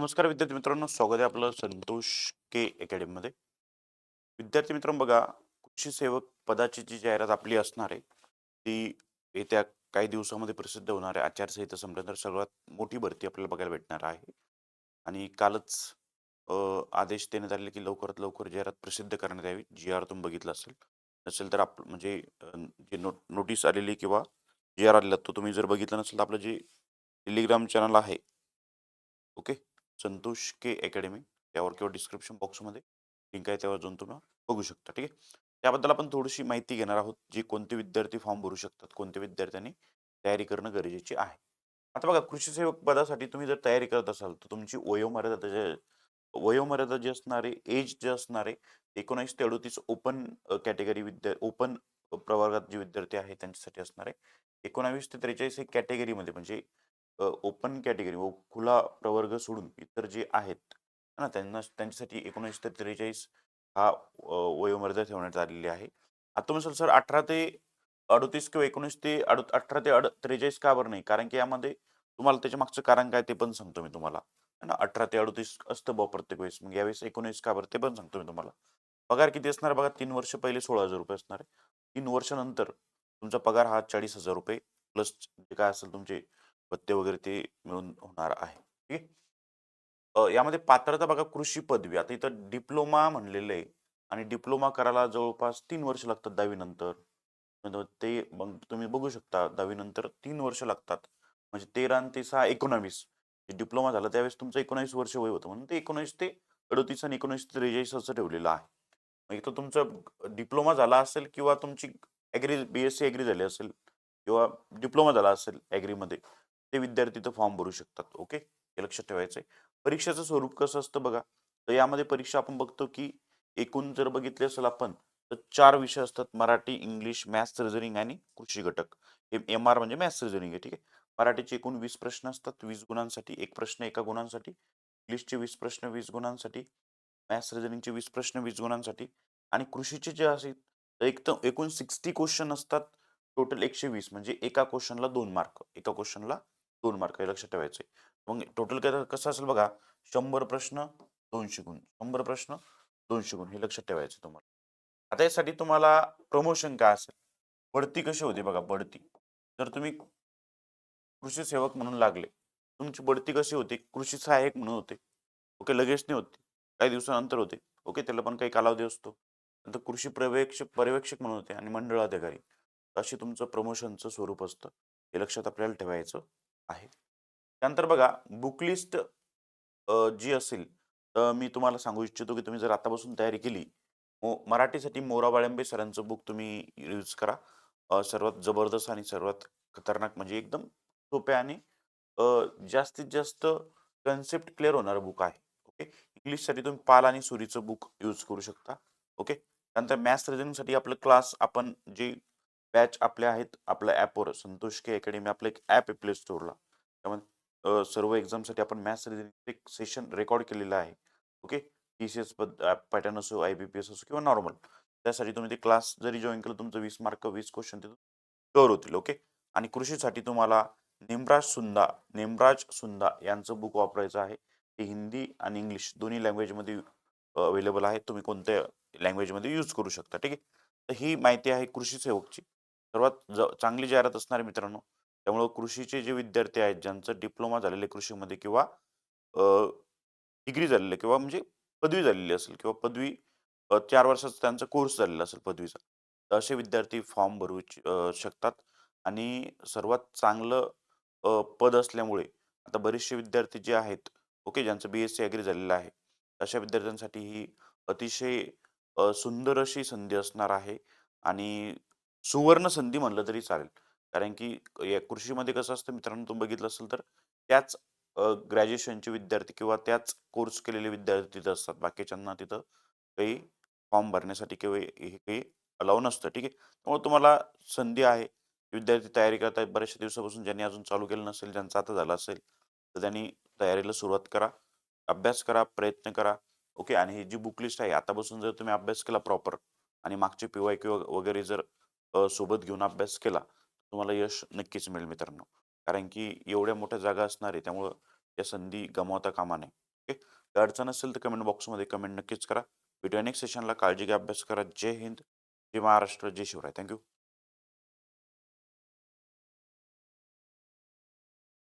नमस्कार विद्यार्थी मित्रांनो स्वागत आहे आपलं संतोष के अकॅडमीमध्ये विद्यार्थी मित्रांनो बघा कृषी सेवक पदाची जी जाहिरात आपली असणार आहे ती येत्या काही दिवसामध्ये प्रसिद्ध होणार आहे. आचारसंहिता संपल्यानंतर सर्वात मोठी भरती आपल्याला बघायला भेटणार आहे. आणि कालच आदेश देण्यात आले की लवकरात लवकर जाहिरात प्रसिद्ध करण्यात यावी जी आर तुम्ही बघितलं असेल. नसेल तर आप म्हणजे जे नो नोटीस आलेली किंवा जी आर आलेला तो तुम्ही जर बघितला नसेल तर आपलं जे टेलिग्राम चॅनल आहे ओके? संतोष के अकॅडमी त्यावर किंवा डिस्क्रिप्शन बॉक्समध्ये लिंक आहे त्यावर जाऊन तुम्ही बघू शकता ठीक आहे? त्याबद्दल आपण थोडीशी माहिती घेणार आहोत जी कोणते विद्यार्थी फॉर्म भरू शकतात कोणत्या विद्यार्थ्यांनी तयारी करणं गरजेची आहे. आता बघा कृषी सेवक पदासाठी तुम्ही जर तयारी करत असाल तर तुमची वयोमर्यादा जे वयोमर्यादा जी असणारे एज जे असणारे एकोणीस ते अडोतीस ओपन कॅटेगरी विद्या ओपन प्रवर्गात जे विद्यार्थी आहेत त्यांच्यासाठी असणारे एकोणावीस ते त्रेचाळीस हे कॅटेगरीमध्ये म्हणजे ओपन कॅटेगरी व खुला प्रवर्ग सोडून इतर जे आहेत ना त्यांना त्यांच्यासाठी एकोणीस ते त्रेचाळीस हा वयोमर्यादा ठेवण्यात आलेली आहे. आता सर सर अठरा ते अडतीस किंवा एकोणीस ते अड अठरा ते अड त्रेचाळीस का बरं नाही? कारण की यामध्ये तुम्हाला त्याच्या मागचं कारण काय ते पण सांगतो मी तुम्हाला. है ना अठरा ते अडतीस असतं बा प्रत्येक वेळेस. मग यावेळेस एकोणीस का बरं ते पण सांगतो मी तुम्हाला. पगार किती असणार? बघा तीन वर्ष पहिले सोळा हजार रुपये असणार आहे. तीन वर्षानंतर तुमचा पगार हा चाळीस हजार रुपये प्लस जे काय असेल तुमचे भत्ते वगैरे ते मिळून होणार आहे. ठीक आहे? यामध्ये पात्रता बघा कृषी पदवी. आता इथं डिप्लोमा म्हणलेलं आहे आणि डिप्लोमा करायला जवळपास तीन वर्ष लागतात दहावीनंतर. म्हणजे ते मग तुम्ही बघू शकता दहावीनंतर तीन वर्ष लागतात. म्हणजे तेरा ते सहा एकोणावीस. डिप्लोमा झाला त्यावेळेस तुमचं एकोणावीस वर्ष वय होतं. म्हणून ते एकोणीस ते अडतीस आणि एकोणीस ते त्रेचाळीस असं ठेवलेलं आहे. मग इथं तुमचं डिप्लोमा झाला असेल किंवा तुमची agri B S C agri झाली असेल किंवा डिप्लोमा झाला असेल ॲग्रीमध्ये ते विद्यार्थी तर फॉर्म भरू शकतात ओके हे लक्षात ठेवायचं आहे परीक्षेचं स्वरूप कसं असतं बघा? तर यामध्ये परीक्षा आपण बघतो की एकूण जर बघितले असेल आपण तर चार विषय असतात मराठी इंग्लिश मॅथ्स रिझनिंग आणि कृषी घटक. हे एम आर म्हणजे मॅथ्स रिझनिंग आहे ठीक आहे? मराठीचे एकूण वीस प्रश्न असतात वीस गुणांसाठी एक प्रश्न एका गुणांसाठी इंग्लिशचे वीस प्रश्न वीस गुणांसाठी मॅथ्स रिझनिंगचे वीस प्रश्न वीस गुणांसाठी आणि कृषीचे जे असेल तर एक तर एकूण सिक्स्टी क्वेश्चन असतात टोटल एकशे वीस म्हणजे एका क्वेश्चनला दोन मार्क एका क्वेश्चनला दोन मार्क हे लक्षात ठेवायचे. मग टोटल काय कसं असेल बघा शंभर प्रश्न दोनशे गुण. शंभर प्रश्न दोनशे गुण हे लक्षात ठेवायचे तुम्हाला. आता यासाठी तुम्हाला प्रमोशन काय असेल? बढती कशी होते बघा बढती. जर तुम्ही कृषी सेवक म्हणून लागले तुमची बढती कशी होते? कृषी सहाय्यक म्हणून होते. ओके लगेच नाही होते. काही दिवसानंतर होते. ओके त्याला पण काही कालावधी असतो. नंतर कृषी पर्यवेक्षक पर्यवेक्षक म्हणून होते आणि मंडळ अधिकारी. अशी तुमचं प्रमोशनचं स्वरूप असतं. हे लक्षात आपल्याला ठेवायचं. आहे. त्यानंतर बघा बुकलिस्ट जी असेल तर मी तुम्हाला सांगू इच्छितो की तुम्ही जर आतापासून तयारी केली मो मराठीसाठी मोरा बाळंबे सरांचं बुक तुम्ही यूज करा. सर्वात जबरदस्त आणि सर्वात खतरनाक म्हणजे एकदम सोप्या आणि जास्तीत जास्त कन्सेप्ट क्लिअर होणारं बुक आहे. ओके इंग्लिशसाठी तुम्ही पाल आणि सुरीचं बुक यूज करू शकता. ओके त्यानंतर मॅथ्स रिझनिंगसाठी आपलं क्लास आपण जे बॅच आपल्या आहेत आपल्या ॲपवर. संतोष के अकॅडमी आपलं एक ॲप आहे प्ले स्टोअरला. त्यामध्ये सर्व एक्झामसाठी आपण मॅथ्स रिलेटेड एक सेशन रेकॉर्ड केलेलं आहे. Okay? T C S pattern असो आय बी पी एस असो किंवा नॉर्मल. त्यासाठी तुम्ही ते क्लास जरी जॉईन केलं तुमचं वीस मार्क वीस क्वेश्चन तिथून कव्हर होतील. ओके? आणि कृषीसाठी तुम्हाला नेमराज सुंदा नेमराज सुंदा यांचं बुक वापरायचं आहे. ते हिंदी आणि इंग्लिश दोन्ही लँग्वेजमध्ये अवेलेबल आहे तुम्ही कोणत्या लँग्वेजमध्ये यूज करू शकता. ठीक आहे? तर ही माहिती आहे कृषी सेवकची. सर्वात ज चांगली जाहिरात असणार आहे मित्रांनो त्यामुळं कृषीचे जे विद्यार्थी आहेत ज्यांचं डिप्लोमा झालेले कृषीमध्ये किंवा डिग्री झालेलं किंवा म्हणजे पदवी झालेली असेल किंवा पदवी चार वर्षाचा त्यांचा कोर्स झालेला असेल पदवीचा तर असे विद्यार्थी फॉर्म भरू शकतात. आणि सर्वात चांगलं पद असल्यामुळे आता बरेचसे विद्यार्थी जे आहेत ओके ज्यांचं बी एस सी ॲग्री झालेलं आहे अशा विद्यार्थ्यांसाठी ही अतिशय सुंदर अशी संधी असणार आहे. आणि सुवर्ण संधी म्हणलं तरी चालेल. कारण की या कृषीमध्ये कसं असतं मित्रांनो तुम्ही बघितलं असेल तर त्याच ग्रॅज्युएशनचे विद्यार्थी किंवा त्याच कोर्स केलेले विद्यार्थी तिथं असतात. बाकीच्यांना तिथं काही फॉर्म भरण्यासाठी किंवा हे काही अलाव नसतं. ठीक आहे? त्यामुळे तुम्हाला संधी आहे. विद्यार्थी तयारी करत आहेत बऱ्याचशा दिवसापासून ज्यांनी अजून चालू केलं नसेल ज्यांचं आता झालं असेल तर त्यांनी तयारीला सुरुवात करा. अभ्यास करा प्रयत्न करा. ओके? आणि ही जी बुक लिस्ट आहे आतापासून जर तुम्ही अभ्यास केला प्रॉपर आणि मागचे पी वाय क्यू वगैरे जर अ, सोबत घेऊन अभ्यास केला तुम्हाला यश नक्कीच मिळेल मित्रांनो. कारण की एवढ्या मोठ्या जागा असणार आहे त्यामुळं या संधी गमावता कामा नये. ओके? तर अडचण असेल तर कमेंट बॉक्समध्ये कमेंट नक्कीच करा. भेटूया नेक्स्ट सेशनला काळजी घ्या अभ्यास करा. जय हिंद. जय महाराष्ट्र जय शिवराय. Thank you